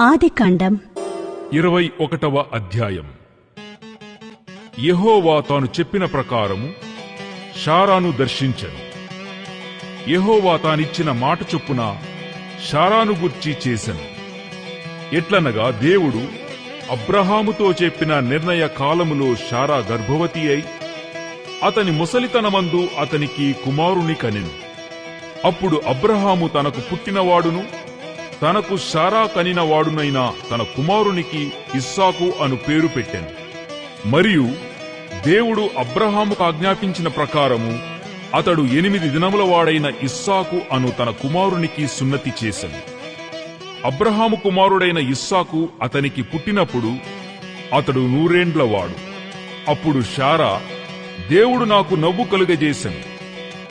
ఆదికాండం. ఇరవై ఒకటవ అధ్యాయం. యహోవా తాను చెప్పిన ప్రకారము షారాను దర్శించను. యహోవా తానిచ్చిన మాట చొప్పున షారాను గుర్చి చేశను ఎట్లనగా దేవుడు అబ్రహాముతో చెప్పిన నిర్ణయ కాలములో షారా గర్భవతి అయి అతని ముసలితనమందు అతనికి కుమారుని కనెను. అప్పుడు అబ్రహాము తనకు పుట్టినవాడును తనకు శారా కనిన వాడునైనా తన కుమారునికి ఇస్సాకు అను పేరు పెట్టాను. మరియు దేవుడు అబ్రహాముకు ఆజ్ఞాపించిన ప్రకారము అతడు ఎనిమిది దినముల వాడైన ఇస్సాకు అను తన కుమారునికి సున్నతి చేశాను అబ్రహాము కుమారుడైన ఇస్సాకు అతనికి పుట్టినప్పుడు అతడు నూరేండ్లవాడు అప్పుడు షారా దేవుడు నాకు నవ్వు కలుగజేశాను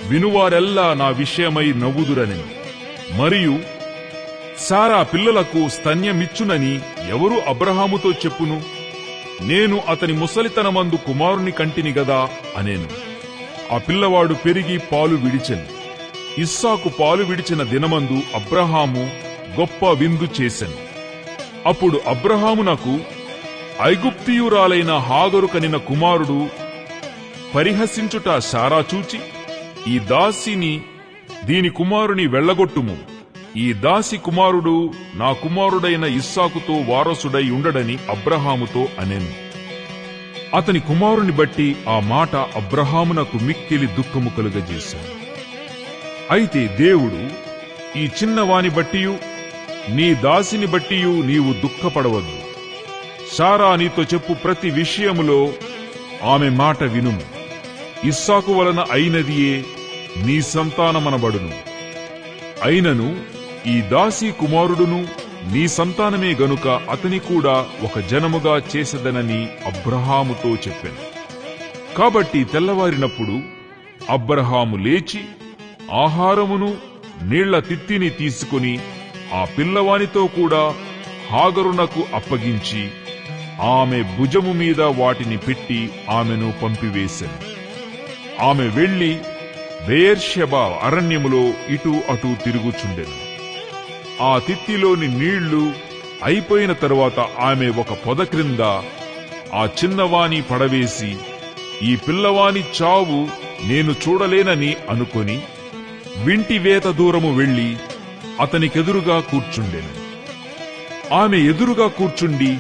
వినువారెల్లా నా విషయమై నవ్వుదురని మరియు సారా పిల్లలకు స్తన్యమిచ్చునని ఎవరు అబ్రహాముతో చెప్పును? నేను అతని ముసలితనమందు కుమారుని కంటిని గదా అనేను. ఆ పిల్లవాడు పెరిగి పాలు విడిచెను. ఇస్సాకు పాలు విడిచిన దినమందు అబ్రహాము గొప్ప విందు చేసెను. అప్పుడు అబ్రహామునకు ఐగుప్తియురాలైన హాగరు కనిన కుమారుడు పరిహసించుట సారా చూచి ఈ దాసిని దీని కుమారుని వెళ్ళగొట్టుము. ఈ దాసి కుమారుడు నా కుమారుడైన ఇస్సాకుతో వారసుడై ఉండడని అబ్రహాముతో అనెను. అతని కుమారుని బట్టి ఆ మాట అబ్రహామునకు మిక్కిలి దుఃఖము కలుగజేశాడు అయితే దేవుడు ఈ చిన్నవాని బట్టియు నీ దాసిని బట్టియు నీవు దుఃఖపడవద్దు. సారా నీతో చెప్పు ప్రతి విషయములో ఆమె మాట వినుము. ఇస్సాకు వలన అయినదియే నీ సంతానమనబడును. అయినను ఈ దాసి కుమారుడును నీ సంతానమే గనుక అతని కూడా ఒక జనముగా చేసదనని అబ్రహాముతో చెప్పాను. కాబట్టి తెల్లవారినప్పుడు అబ్రహాము లేచి ఆహారమును నీళ్ళ తిత్తిని తీసుకుని ఆ పిల్లవానితో కూడా హాగరునకు అప్పగించి ఆమె భుజము మీద వాటిని పెట్టి ఆమెను పంపివేశాను ఆమె వెళ్ళి బేర్షెబా అరణ్యములో ఇటు అటు తిరుగుచుండెను. ఆ తిత్తిలోని నీళ్ళు అయిపోయిన తరువాత ఆమె ఒక పొద క్రింద ఆ చిన్నవాణి పడవేసి ఈ పిల్లవాని చావు నేను చూడలేనని అనుకొని వింటి వేత దూరము వెళ్ళి అతనికెదురుగా కూర్చుండెను. ఆమె ఎదురుగా కూర్చుండి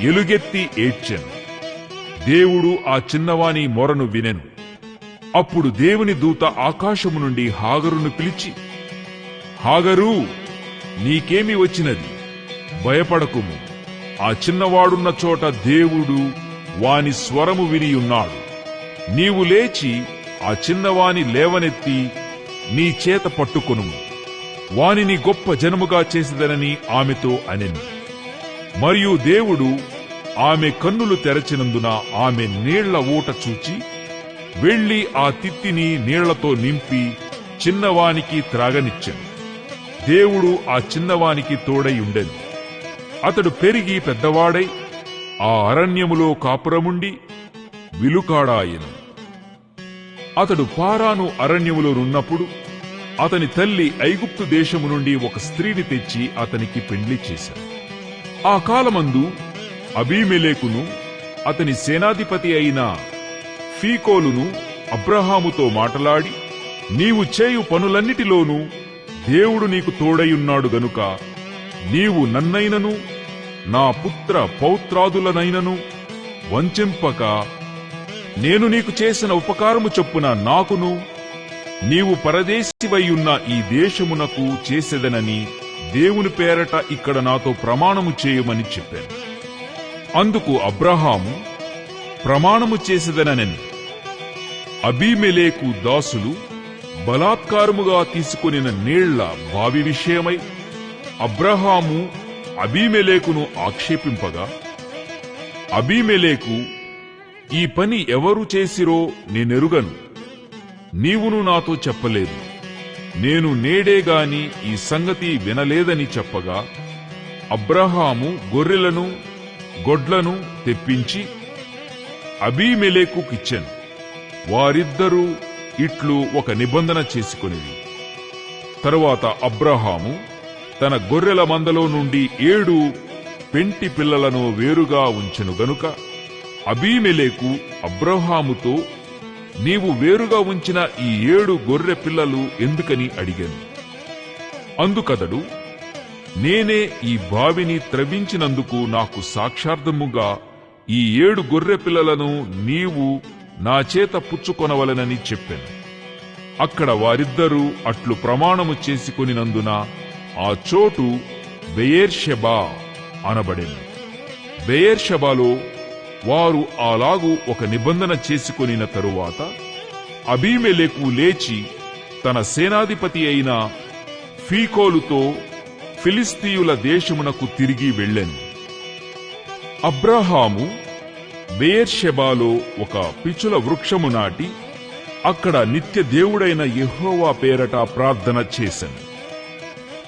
ఎలుగెత్తి ఏడ్చెను. దేవుడు ఆ చిన్నవాని మొరను వినెను. అప్పుడు దేవుని దూత ఆకాశము నుండి హాగరును పిలిచి హాగరు నీకేమి వచ్చినది? భయపడకుము. ఆ చిన్నవాడున్న చోట దేవుడు వాని స్వరము వినియున్నాడు. నీవు లేచి ఆ చిన్నవాని లేవనెత్తి నీ చేత పట్టుకొనుము. వానిని గొప్ప జనముగా చేసిదనని ఆమెతో అనెను. మరియు దేవుడు ఆమె కన్నులు తెరచినందున ఆమె నీళ్ళ ఊట చూచి వెళ్ళి ఆ తిత్తిని నీళ్ళతో నింపి చిన్నవానికి త్రాగనిచ్చెను. దేవుడు ఆ చిన్నవానికి తోడై ఉండెను. అతడు పెరిగి పెద్దవాడై ఆ అరణ్యములో కాపురముండి విలుకాడాయను. అతడు పారాను అరణ్యములో నున్నప్పుడు అతని తల్లి ఐగుప్తు దేశము నుండి ఒక స్త్రీని తెచ్చి అతనికి పెండ్లి చేశాడు. ఆ కాలమందు అబీమెలేకును అతని సేనాధిపతి అయిన ఫీకోలును అబ్రహాముతో మాటలాడి నీవు చేయు పనులన్నిటిలోనూ దేవుడు నీకు తోడయున్నాడు గనుక నీవు నన్నైనను నా పుత్ర పౌత్రాదులనైనను వంచింపక నేను నీకు చేసిన ఉపకారము చొప్పున నాకును నీవు పరదేశివయ్యున్న ఈ దేశమునకు చేసేదనని దేవుని పేరట ఇక్కడ నాతో ప్రమాణము చేయమని చెప్పాను. అందుకు అబ్రహాము ప్రమాణము చేసేదనని అబీమెలేకు దాసులు బలాత్కారముగా తీసుకొనిన నీళ్ళ బావి విషయమై అబ్రహాము అబీమెలేకును ఆక్షేపింపగా అబీమెలేకు ఈ పని ఎవరు చేసిరో నేనెరుగను. నీవును నాతో చెప్పలేదు. నేను నేడేగాని ఈ సంగతి వినలేదని చెప్పగా అబ్రహాము గొర్రెలను గొడ్లను తెప్పించి అబీమెలేకుకిచ్చెను. వారిద్దరూ ఇట్లు ఒక నిబంధన చేసుకునేవి తరువాత అబ్రహాము తన గొర్రెల మందలో నుండి ఏడు పెంటి పిల్లలను వేరుగా ఉంచెను గనుక అబీమెలేకు అబ్రహాముతో నీవు వేరుగా ఉంచిన ఈ ఏడు గొర్రె పిల్లలు ఎందుకని అడిగాను. అందుకతడు నేనే ఈ బావిని త్రవించినందుకు నాకు సాక్షార్థముగా ఈ ఏడు గొర్రె పిల్లలను నీవు నా చేత పుచ్చుకొనవలెనని చెప్పాను. అక్కడ వారిద్దరూ అట్లు ప్రమాణము చేసుకొనినందున ఆ చోటు బెయేర్షెబా అనబడింది బెయేర్షెబాలో వారు అలాగు ఒక నిబంధన చేసుకొనిన తరువాత అబీమెలెకు లేచి తన సేనాధిపతి అయిన ఫీకోలుతో ఫిలిస్తీయుల దేశమునకు తిరిగి వెళ్ళెను. అబ్రహాము బేర్షెబాలో ఒక పిచుల వృక్షము నాటి అక్కడ నిత్య దేవుడైన యెహోవా పేరట ప్రార్థన చేశాను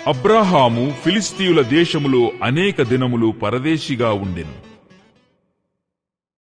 అబ్రహాము ఫిలిస్తీయుల దేశములో అనేక దినములు పరదేశిగా ఉండెను.